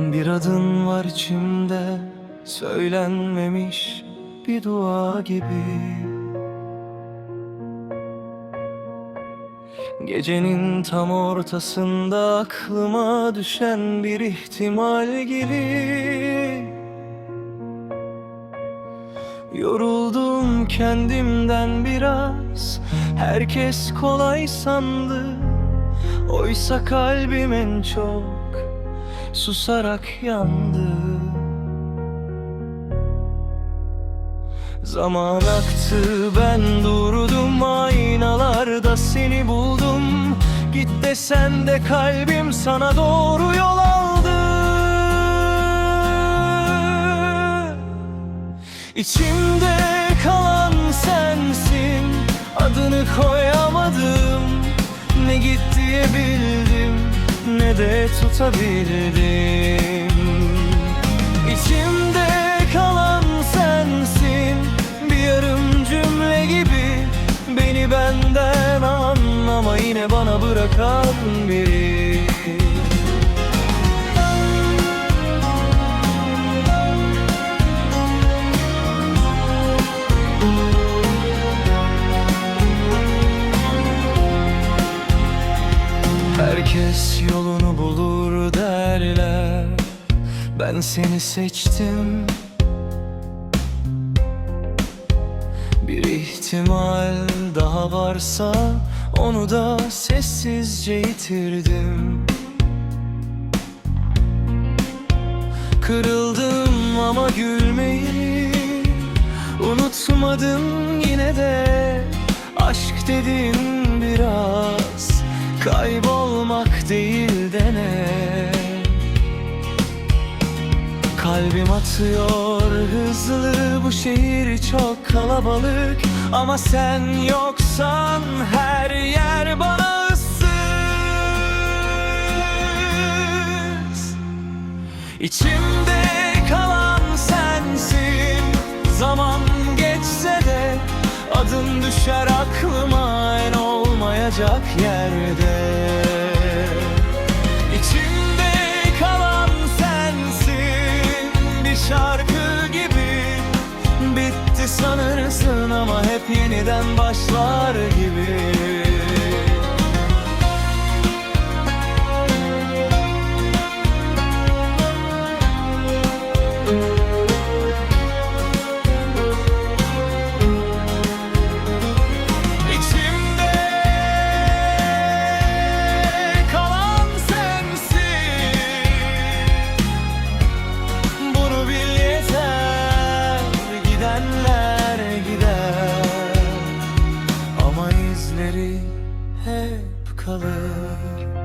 Bir adın var içimde Söylenmemiş bir dua gibi. Gecenin tam ortasında aklıma düşen bir ihtimal gibi. Yoruldum kendimden biraz Herkes kolay sandı. Oysa kalbim en çok Susarak yandı. Zaman aktı ben durdum Aynalarda seni buldum. Git desen de kalbim sana doğru yol aldı. İçimde kalan sensin Adını koyamadım. Ne git diyebildim Ne de tutabildim İçimde kalan sensin Bir yarım cümle gibi. Beni benden anlama Yine bana bırakan biri Herkes yolunu bulur derler. Ben seni seçtim. Bir ihtimal daha varsa Onu da sessizce yitirdim. Kırıldım ama gülmeyi Unutmadım yine de. Aşk dedin biraz Kaybolmak değil de ne Kalbim atıyor hızlı Bu şehir çok kalabalık. Ama sen yoksan her yer bana ıssız. İçimde kalan sensin. Zaman geçse de Adın düşer aklıma olmayacak yerde. İçimde kalan sensin Bir şarkı gibi. Bitti sanırsın ama hep yeniden başlar gibi good.